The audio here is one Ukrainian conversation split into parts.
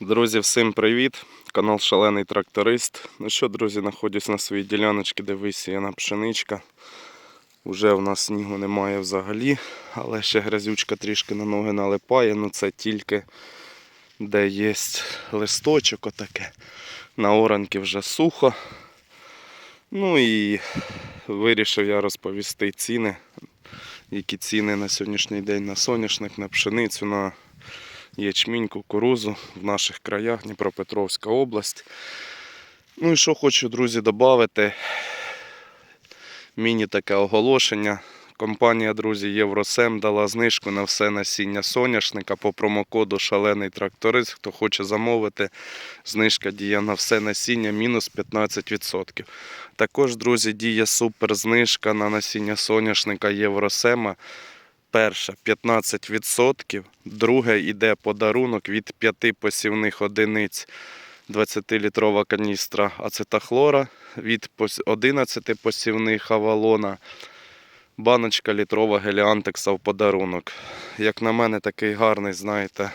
Друзі, всім привіт! Канал Шалений Тракторист. Ну що, друзі, знаходжусь на своїй діляночці, де висіяна пшеничка. Уже в нас снігу немає взагалі, але ще грязючка трішки на ноги налипає. Ну це тільки де є листочок отаке. На оранки вже сухо. Ну і вирішив я розповісти ціни, які ціни на сьогоднішній день на соняшник, на пшеницю, на ячмінь, кукурузу в наших краях, Дніпропетровська область. Ну і що хочу, друзі, додати. Міні таке оголошення. Компанія, друзі, Євросем дала знижку на все насіння соняшника по промокоду Шалений тракторист. Хто хоче замовити, знижка діє на все насіння мінус 15%. Також, друзі, діє супер знижка на насіння соняшника Євросема. Перше 15%, друге йде подарунок від 5 посівних одиниць 20-літрова каністра ацетахлора, від 11 посівних авалона, баночка літрова геліантекса в подарунок. Як на мене, такий гарний, знаєте,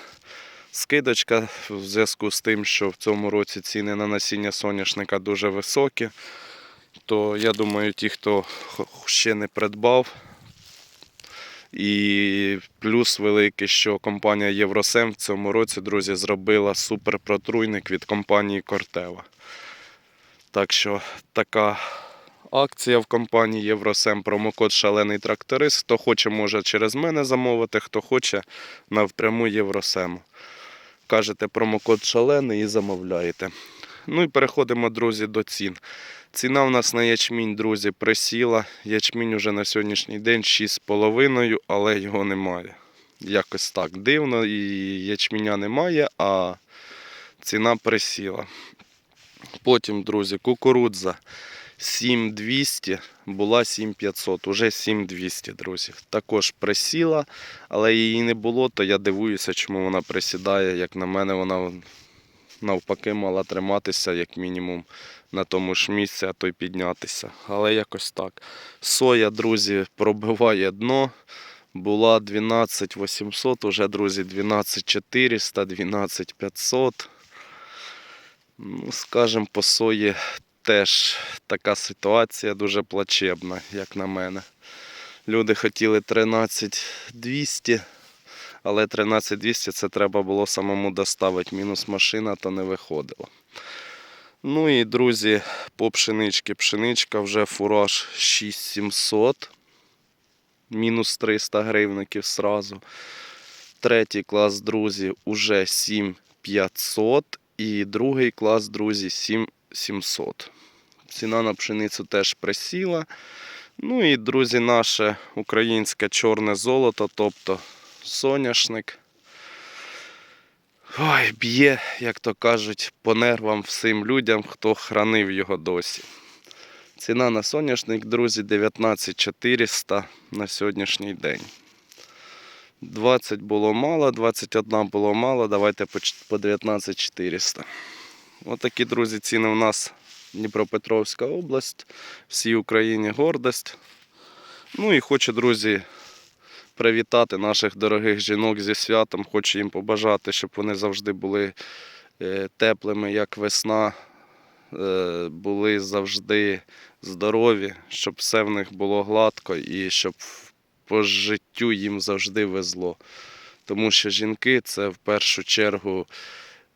скидочка в зв'язку з тим, що в цьому році ціни на насіння соняшника дуже високі. То я думаю, ті, хто ще не придбав, і плюс великий, що компанія Євросем в цьому році, друзі, зробила суперпротруйник від компанії Кортева. Так що така акція в компанії Євросем, промокод Шалений тракторист. Хто хоче, може через мене замовити, хто хоче навпряму Євросему. Кажете промокод шалений і замовляєте. Ну і переходимо, друзі, до цін. Ціна в нас на ячмінь, друзі, присіла. Ячмінь уже на сьогоднішній день 6,5, але його немає. Якось так дивно, і ячміня немає, а ціна присіла. Потім, друзі, кукурудза 7200, була 7500, уже 7200, друзі. Також присіла, але її не було, то я дивуюся, чому вона присідає. Як на мене, вона навпаки мала триматися, як мінімум, на тому ж місці, а то й піднятися. Але якось так. Соя, друзі, пробиває дно. Була 12800, уже, друзі, 12400, 12500. Ну, скажем, по сої теж така ситуація дуже плачебна, як на мене. Люди хотіли 13200, але 13200 це треба було самому доставити. Мінус машина, то не виходило. Ну і, друзі, по пшенички. Пшеничка вже фураж 6700. Мінус 300 гривників сразу. Третій клас, друзі, уже 7500. І другий клас, друзі, 7700. Ціна на пшеницю теж присіла. Ну і, друзі, наше українське чорне золото, тобто соняшник. Ой, б'є, як то кажуть, по нервам всім людям, хто хранив його досі. Ціна на соняшник, друзі, 19400 на сьогоднішній день. 20 було мало, 21 було мало, давайте по ч- по 19400. Отакі, друзі, ціни у нас Дніпропетровська область, всій Україні гордость. Ну і хочу, друзі, привітати наших дорогих жінок зі святом. Хочу їм побажати, щоб вони завжди були е, теплими, як весна, е, були завжди здорові, щоб все в них було гладко і щоб по життю їм завжди везло. Тому що жінки це в першу чергу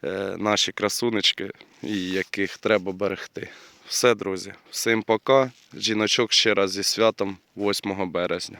е, наші красунечки, яких треба берегти. Все, друзі, всім пока. Жіночок ще раз зі святом 8 березня.